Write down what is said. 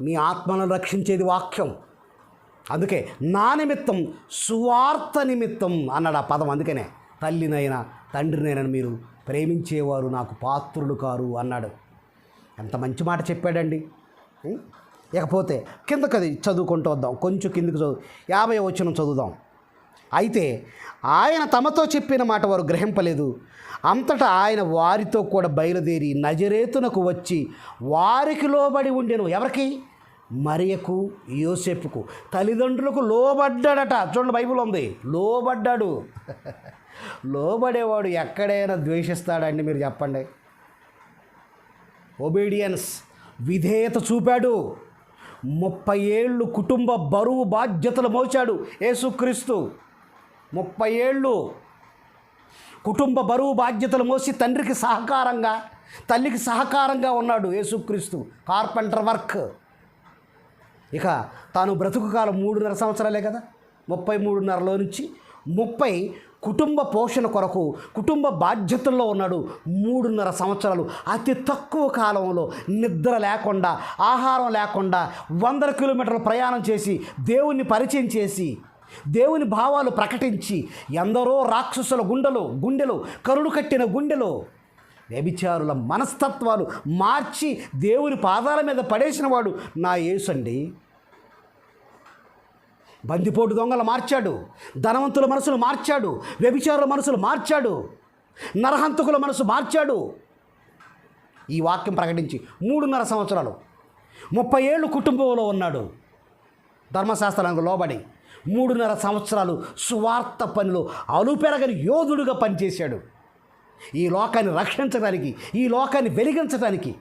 మీ ఆత్మలను రక్షించేది వాక్యం. అందుకే నా నిమిత్తం సువార్త నిమిత్తం అన్నాడు ఆ పదం. అందుకనే తల్లినైనా తండ్రినైనా మీరు ప్రేమించేవారు నాకు పాత్రులు కారు అన్నాడు. ఎంత మంచి మాట చెప్పాడండి. ఇకపోతే కిందకి అది చదువుకుంటూ వద్దాం. కొంచెం కిందకి చదువు. యాభై వచ్చిన చదువుదాం. అయితే ఆయన తమతో చెప్పిన మాట వారు గ్రహింపలేదు. అంతటా ఆయన వారితో కూడా బయలుదేరి నజరేతునకు వచ్చి వారికి లోబడి ఉండెను. ఎవరికి? మరియకు యోసెఫ్కు తల్లిదండ్రులకు లోబడ్డాడట. చూడండి బైబిల్ ఉంది. లోబడ్డాడు. లోబడేవాడు ఎక్కడైనా ద్వేషిస్తాడండి మీరు చెప్పండి. ఒబీడియన్స్ విధేయత చూపాడు. ముప్పై ఏళ్ళు కుటుంబ బరువు బాధ్యతలు మోచాడు యేసుక్రీస్తు. ముప్పై ఏళ్ళు కుటుంబ బరువు బాధ్యతలు మోసి తండ్రికి సహకారంగా తల్లికి సహకారంగా ఉన్నాడు యేసుక్రీస్తు. Carpenter work. ఇక తాను బ్రతుకు కాలం మూడున్నర సంవత్సరాలే కదా? ముప్పై మూడున్నరలో నుంచి ముప్పై కుటుంబ పోషణ కొరకు కుటుంబ బాధ్యతల్లో ఉన్నాడు మూడున్నర సంవత్సరాలు. అతి తక్కువ కాలంలో నిద్ర లేకుండా ఆహారం లేకుండా వందల కిలోమీటర్ల ప్రయాణం చేసి దేవుణ్ణి పరిచయం చేసి దేవుని భావాలు ప్రకటించి ఎందరో రాక్షసుల గుండెలు గుండెలు కరుడు కట్టిన గుండెలు వ్యభిచారుల మనస్తత్వాలు మార్చి దేవుని పాదాల మీద పడేసిన వాడు నా యేసండి బందిపోటు దొంగలు మార్చాడు ధనవంతుల మనసులు మార్చాడు వ్యభిచారుల మనసులు మార్చాడు నరహంతకుల మనసు మార్చాడు. ఈ వాక్యం ప్రకటించి మూడున్నర సంవత్సరాలు ముప్పై ఏళ్ళు కుటుంబంలో ఉన్నాడు. ధర్మశాస్త్రానికి లోబడి మూడున్నర సంవత్సరాలు సువార్త పనిలో అలుపెరగని యోధుడుగా పనిచేశాడు. ఈ లోకాన్ని రక్షించడానికి ఈ లోకాన్ని వెలిగించడానికి